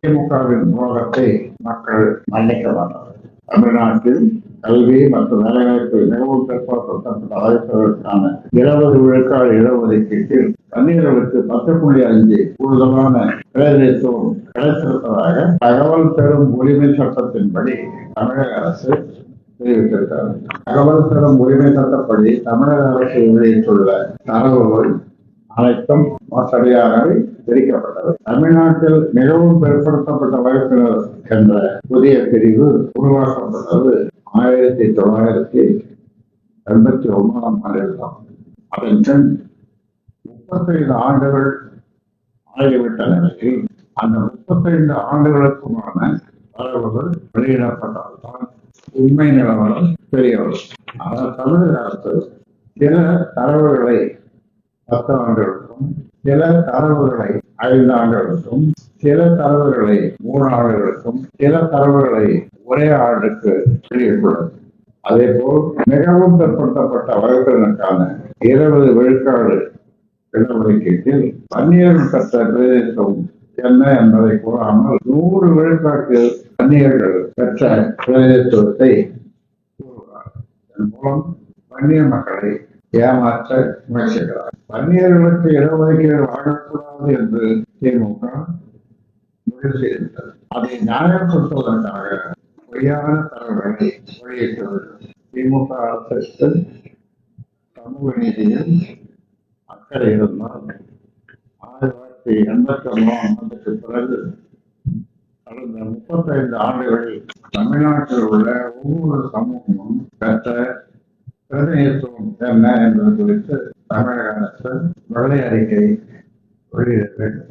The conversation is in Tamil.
திமுகவின் துரோகத்தை மக்கள் மன்னிக்க மாட்டார்கள் தமிழ்நாட்டில் கல்வி மற்றும் வேலைவாய்ப்பு மிகவும் பிற்படுத்தப்பட்ட வாய்ப்புகளுக்கான இருபது விழுக்காடு இடஒதுக்கீட்டில் தண்ணீர்களுக்கு பத்து புள்ளி அஞ்சு கூடுதலான பிரதிநிதித்துவம் கிடைத்திருப்பதாக தகவல் பெறும் உரிமை சட்டத்தின்படி தமிழக அரசு தெரிவித்திருக்கிறது. தகவல் பெறும் உரிமை சட்டப்படி தமிழக அரசு வெளியிட்டுள்ள தரவுகள் அனைத்தும் சரியாகவே பிரிக்கப்பட்டது தமிழ்நாட்டில் மிகவும் பிற்படுத்தப்பட்ட வகுப்பினர் என்ற புதிய பிரிவு உருவாக்கப்பட்டது ஆயிரத்தி தொள்ளாயிரத்தி எண்பத்தி ஒன்பதாம் ஆண்டில் தான். அதன் பின் முப்பத்தைந்து ஆண்டுகள் ஆகிவிட்ட நிலையில் அந்த முப்பத்தைந்து ஆண்டுகளுக்குமான தரவுகள் வெளியிடப்பட்டால்தான் உண்மை நிலவரம் தெரியவரும் ஆனால் தமிழக அரசு சில தரவுகளை பத்து ஆண்டுகளுக்கும் சில தரவுகளை ஐந்து ஆண்டுகளுக்கும் சில தரவுகளை மூணு ஆண்டுகளுக்கும் சில தரவுகளை ஒரே ஆண்டுக்கு வெளியிட்டுள்ளது அதே போல் மிகவும் பிற்படுத்தப்பட்ட வகுப்பினருக்கான இருபது விழுக்காடு இடஒதுக்கீட்டில் பன்னிரண்டு பெற்ற பிரதேசம் என்ன என்பதை கூறாமல் நூறு விழுக்காட்டு பன்னியர்கள் பெற்ற பிரதேசத்தை இதன் மூலம் வன்னிய மக்களை ஏமாற்ற முயற்சிக்கிறார். வன்னியர்களுக்கு இடஒதுக்கீடு வழங்கக்கூடாது என்று திமுக முடிவு செய்திருந்தது அதை நியாயப்படுத்துவதற்காக பொய்யான தரவுகளை வெளியிட்டது திமுக அரசுக்கு சமூக நீதியில் அக்கறை இருந்தால் ஆயிரத்தி தொள்ளாயிரத்தி எண்பத்தி ஒன்பதாம் ஆண்டுக்கு பிறகு கடந்த முப்பத்தைந்து ஆண்டுகளில் தமிழ்நாட்டில் உள்ள ஒவ்வொரு சமூகமும் பெற்ற பிரதிநிதித்துவம் என்ன என்பது குறித்து தமிழக அரசு வெள்ளை அறிக்கை வெளியிட வேண்டும்.